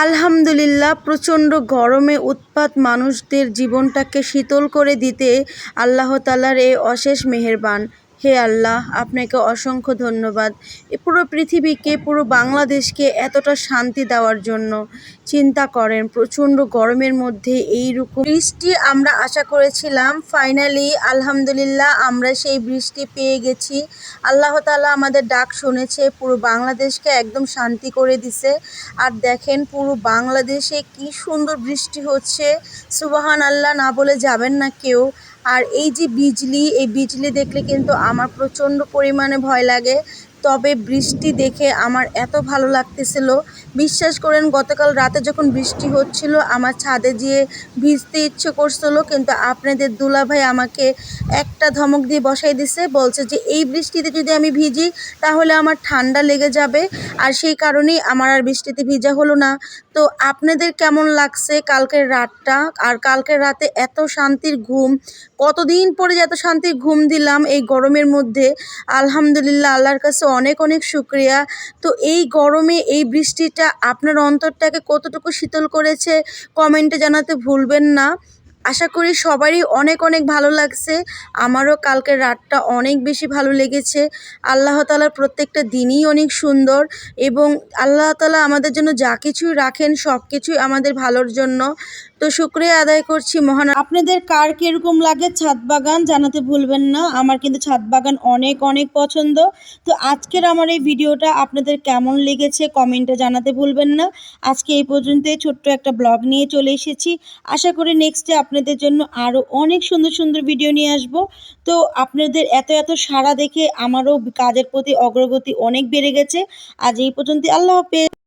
আলহামদুলিল্লাহ প্রচণ্ড গরমে উৎপাত মানুষদের জীবনটাকে শীতল করে দিতে আল্লাহতালার এ অশেষ মেহেরবান। হে আল্লাহ, আপনাকে অসংখ্য ধন্যবাদ। পুরো পৃথিবীকে, পুরো বাংলাদেশকে এতটা শান্তি দেওয়ার জন্য চিন্তা করেন। প্রচণ্ড গরমের মধ্যে এইরকম বৃষ্টি আমরা আশা করেছিলাম। ফাইনালি আলহামদুলিল্লাহ, আমরা সেই বৃষ্টি পেয়ে গেছি। আল্লাহ তালা আমাদের ডাক শুনেছে, পুরো বাংলাদেশকে একদম শান্তি করে দিছে। আর দেখেন, পুরো বাংলাদেশে কি সুন্দর বৃষ্টি হচ্ছে। সুবাহান আল্লাহ না বলে যাবেন না কেউ। আর এই যে বিজলি এই বিজলি দেখলে কিন্তু আমার প্রচণ্ড পরিমাণে ভয় লাগে। তবে বৃষ্টি দেখে আমার এত ভালো লাগতেছিল। বিশ্বাস করেন, গতকাল রাতে যখন বৃষ্টি হচ্ছিল, আমার ছাদে যেয়ে ভিজতে ইচ্ছে করছিল, কিন্তু আপনাদের দুলাভাই আমাকে একটা ধমক দিয়ে বসাই দিছে, বলছে যে, এই বৃষ্টিতে যদি আমি ভিজি, তাহলে আমার ঠান্ডা লেগে যাবে, আর সেই কারণেই আমার আর বৃষ্টিতে ভিজা হলো না। তো আপনাদের কেমন লাগছে কালকের রাতটা? আর কালকের রাতে এত শান্তির ঘুম, কতদিন পরে যে এত শান্তির ঘুম দিলাম এই গরমের মধ্যে? আলহামদুলিল্লাহ, আল্লাহর কাছে অনেক অনেক শুক্রিয়া। তো এই গরমে এই বৃষ্টিটা আপনার অন্তরটাকে কতটুকু শীতল করেছে কমেন্টে জানাতে ভুলবেন না। আশা করি সবারই অনেক অনেক ভালো লাগছে। আমারও কালকের রাতটা অনেক বেশি ভালো লেগেছে। আল্লাহ তালার প্রত্যেকটা দিনই অনেক সুন্দর এবং আল্লাহ তালা আমাদের জন্য যা কিছুই রাখেন সব কিছুই আমাদের ভালোর জন্য। তো শুক্রিয়া আদায় করছি, মহান আপনাদের কার কীরকম লাগে ছাদ বাগান জানাতে ভুলবেন না। আমার কিন্তু ছাদ বাগান অনেক অনেক পছন্দ। তো আজকের আমার এই ভিডিওটা আপনাদের কেমন লেগেছে কমেন্টে জানাতে ভুলবেন না। আজকে এই পর্যন্তই, ছোট্ট একটা ব্লগ নিয়ে চলে এসেছি। আশা করি নেক্সটে আপনাদের জন্য আরও অনেক সুন্দর সুন্দর ভিডিও নিয়ে আসব। তো আপনাদের এত এত সাড়া দেখে আমারও কাজের প্রতি অগ্রগতি অনেক বেড়ে গেছে। আজ এই পর্যন্ত আল্লাহ হাফেজ।